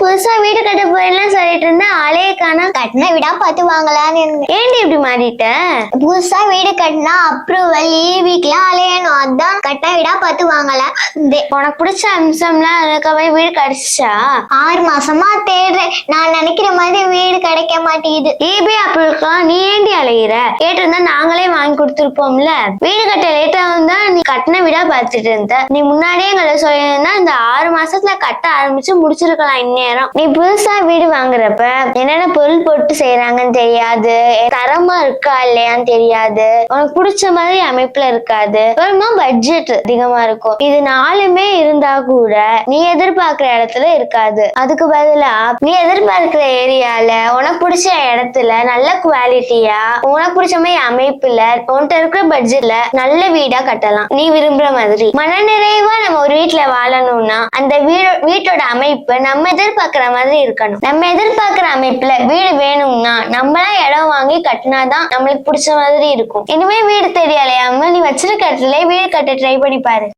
புதுசா வீடு கட்ட போறேன்லாம் சொல்லிட்டு இருந்தா ஆளே காணா கட்டின வீடா பார்த்து வாங்கலாம்னு இருந்தேன். ஏண்டி இப்படி மாறிட்ட? புதுசா வீடு கட்டினா அப்ரூவல் ஈவிக்கெல்லாம் அலையணும். அதான் கட்டின வீடா பார்த்து இருந்தேன். உனக்கு பிடிச்ச அம்சம்லாம் இருக்கவே வீடு கிடைச்சிச்சா? ஆறு மாசமா தேடுறேன். நான் நினைக்கிற மாதிரி வீடு கிடைக்க மாட்டேங்குது. ஈபே அப்பளுக்கெல்லாம் நீ ஏண்டி அலையிற? கேட்டிருந்தா நாங்களே வாங்கி கொடுத்துருப்போம்ல. வீடு கட்ட லேட்டா வந்தா நீ கட்டின வீடா பார்த்துட்டு இருந்த. நீ முன்னாடியே எங்களை சொல்லியிருந்தா இந்த ஆறு மாசத்துல கட்ட ஆரம்பிச்சு முடிச்சிருக்கலாம் இந்நேரம். நீ புதுசா வீடு வாங்குறப்ப என்னென்ன பொருள் போட்டு செய்யறாங்கன்னு தெரியாது. தரமா இருக்கா இல்லையான்னு தெரியாது. உனக்கு பிடிச்ச மாதிரி அமைப்புல இருக்காது. அப்புறமா பட்ஜெட் அதிகமா இருக்கும். இது நாலுமே இருந்தா கூட நீ எதிர்பார்க்கிற இடத்துல இருக்காது. அதுக்கு பதிலா நீ எதிர்பார்க்கிற ஏரியால உனக்கு பிடிச்ச இடத்துல நல்ல குவாலிட்டியா உனக்கு பிடிச்ச மாதிரி அமைப்புல உன்கிட்ட இருக்கிற பட்ஜெட்ல நல்ல வீடா கட்டலாம். நீ விரும்புற மாதிரி. மனநிறைவா நம்ம ஒரு வீட்டுல வாழணும்னா அந்த வீடு வீட்டோட அமைப்பு நம்ம எதிர்பார்க்கிற மாதிரி இருக்கணும். நம்ம எதிர்பார்க்கிற அமைப்புல வீடு வேணும்னா நம்மளா இடம் வாங்கி கட்டினாதான் நம்மளுக்கு பிடிச்ச மாதிரி இருக்கும். இனிமே வீடு தெரியலையாம நீ வச்சிருக்க இடத்துல வீடு கட்ட ட்ரை பண்ணி பாரு.